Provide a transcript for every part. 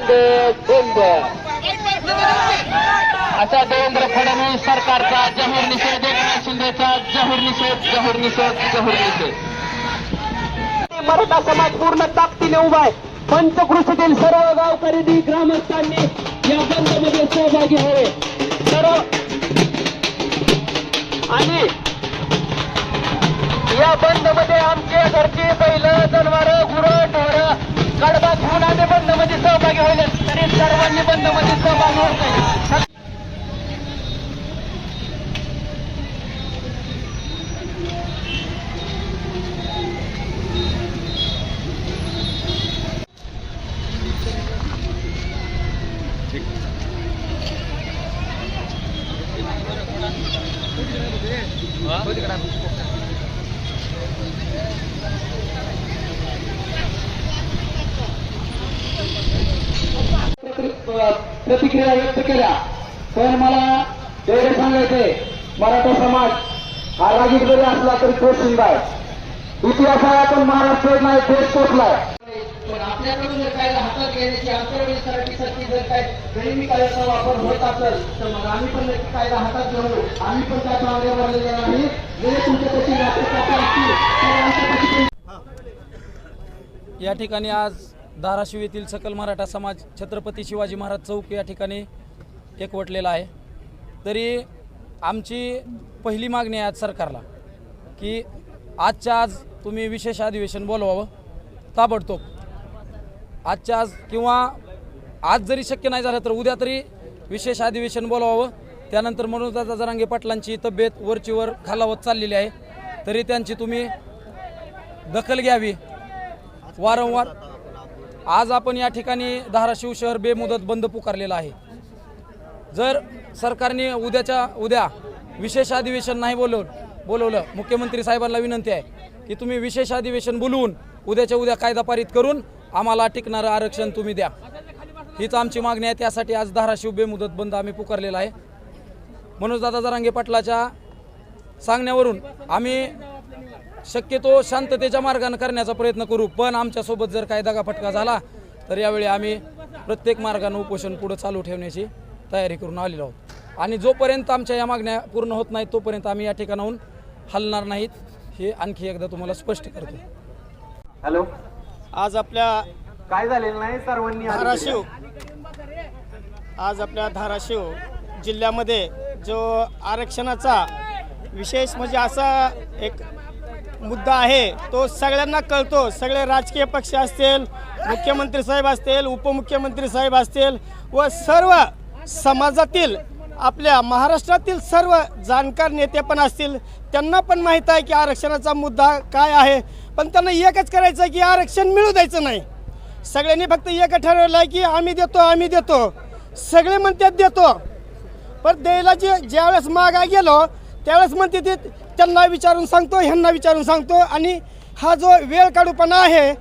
बंद असा देवेंद्र फडणवीस सरकारचा जाहीर निषेध एकनाथ शिंदेचा जाहीर निषेध जाहीर निषेध जाहीर निषेध. मराठा समाज पूर्ण ताकदीने उभा आहे. पंचकृषीतील सर्व गावकरी ग्रामस्थांनी या बंदमध्ये सहभागी व्हावे. सर्व. आणि या बंदमध्ये आमचे घरचे बैल जनावर गुरं ढोरं कडबा घेऊन आम्ही बंदमध्ये सहभागी होईल तरी सर्वांनी बंदमध्ये सहभागी होत नाही प्रतिक्रिया व्यक्त केल्या. पण मला एवढे सांगायचंय मराठा समाज हा रागीत जरी असला तरी तो शिंदा आहे. इतिहासात आपण महाराष्ट्र नाही देश पोचलाय पण आपल्याकडून जर काय हातात घेण्याची आंतरवलीसाठी जर काय कायद्याचा वापर होत असेल तर मग आम्ही पण नक्की कायदा हातात घेऊ आम्ही पण त्या मागण्या भरलेल्या नाही. जरी तुमच्यापाशी राष्ट्रपती असतील तर या ठिकाणी आज धाराशिव येथील सकल मराठा समाज छत्रपती शिवाजी महाराज चौक या ठिकाणी एकवटलेला आहे. तरी आमची पहिली मागणी आहे आज सरकारला की आजच्या आज तुम्ही विशेष अधिवेशन बोलवावं ताबडतोब. आजच्या आज किंवा आज जरी शक्य नाही झालं तर उद्या तरी विशेष अधिवेशन बोलवावं. त्यानंतर मनोजदादा जरांगे पाटलांची तब्येत वरचीवर खालावत चाललेली आहे. तरी त्यांची तुम्ही दखल घ्यावी. वारंवार आज आपण या ठिकाणी धाराशिव शहर बेमुदत बंद पुकारलेला आहे. जर सरकारने उद्याच्या उद्या विशेष अधिवेशन नाही बोलवलं बोलवलं मुख्यमंत्री साहेबांना विनंती आहे की तुम्ही विशेष अधिवेशन बोलवून उद्याच्या उद्या कायदा पारित करून आम्हाला टिकणारं आरक्षण तुम्ही द्या. हीच आमची मागणी आहे. त्यासाठी आज धाराशिव बेमुदत बंद आम्ही पुकारलेला आहे. मनोजदादा जरांगे पाटलाच्या सांगण्यावरून आम्ही शक्यतो शांततेच्या मार्गाने करण्याचा प्रयत्न करू पण आमच्यासोबत जर काही दगाफटका झाला तर यावेळी आम्ही प्रत्येक मार्गाने उपोषण पुढे चालू ठेवण्याची तयारी करून आलेलो आहोत. आणि जोपर्यंत आमच्या या मागण्या पूर्ण होत नाहीत तोपर्यंत आम्ही या ठिकाणाहून हलणार नाहीत हे आणखी एकदा तुम्हाला स्पष्ट करतो. हॅलो. आज आपल्या काय झालेलं नाही सर्वांनी? धाराशिव. आज आपल्या धाराशिव जिल्ह्यामध्ये जो आरक्षणाचा विशेष म्हणजे असा एक मुद्दा आहे. तो सगळ्यांना कळतो. सगळे राजकीय पक्ष असतील मुख्यमंत्री साहेब असतील उपमुख्यमंत्री साहेब असतील व सर्व समाजातील आपल्या महाराष्ट्रातील सर्व जाणकार नेते पण असतील त्यांना पण माहीत आहे की आरक्षणाचा मुद्दा काय आहे. पण त्यांना एकच करायचं आहे की आरक्षण मिळू द्यायचं नाही. सगळ्यांनी फक्त एक ठरवलं आहे की आम्ही देतो आम्ही देतो. सगळे म्हणतात देतो. पण द्यायला जे ज्यावेळेस मागा गेलो त्यावेळेस म्हणते ते त्यांना विचारून सांगतो ह्यांना विचारून सांगतो. आणि हा जो वेळ काढूपणा आहे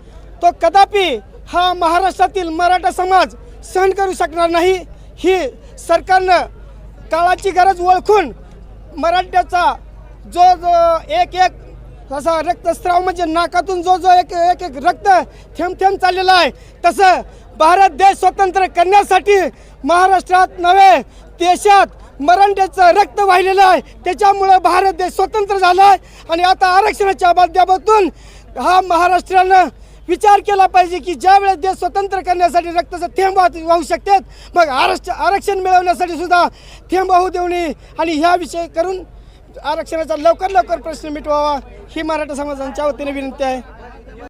तो कदापि हा महाराष्ट्रातील मराठा समाज सहन करू शकणार नाही. ही सरकारनं काळाची गरज ओळखून मराठ्याचा जो जो एक एक असा रक्तस्राव म्हणजे नाकातून जो जो एक एक एक रक्त थेंब थेंब चाललेला आहे तसं भारत देश स्वतंत्र करण्यासाठी महाराष्ट्रात नव्हे देशात मराठ्याचं रक्त वाहिलेलं आहे. त्याच्यामुळं भारत देश स्वतंत्र झाला आहे. आणि आता आरक्षणाच्या माध्यमातून हा महाराष्ट्रानं विचार केला पाहिजे की ज्यावेळेस देश स्वतंत्र करण्यासाठी रक्ताचं थेंब वाहू शकतात मग आरक्ष आरक्षण मिळवण्यासाठी सुद्धा थेंब वाहू देऊ नये. आणि ह्या विषय करून आरक्षणाचा लवकर लवकर प्रश्न मिटवावा ही मराठा समाजांच्या वतीने विनंती आहे.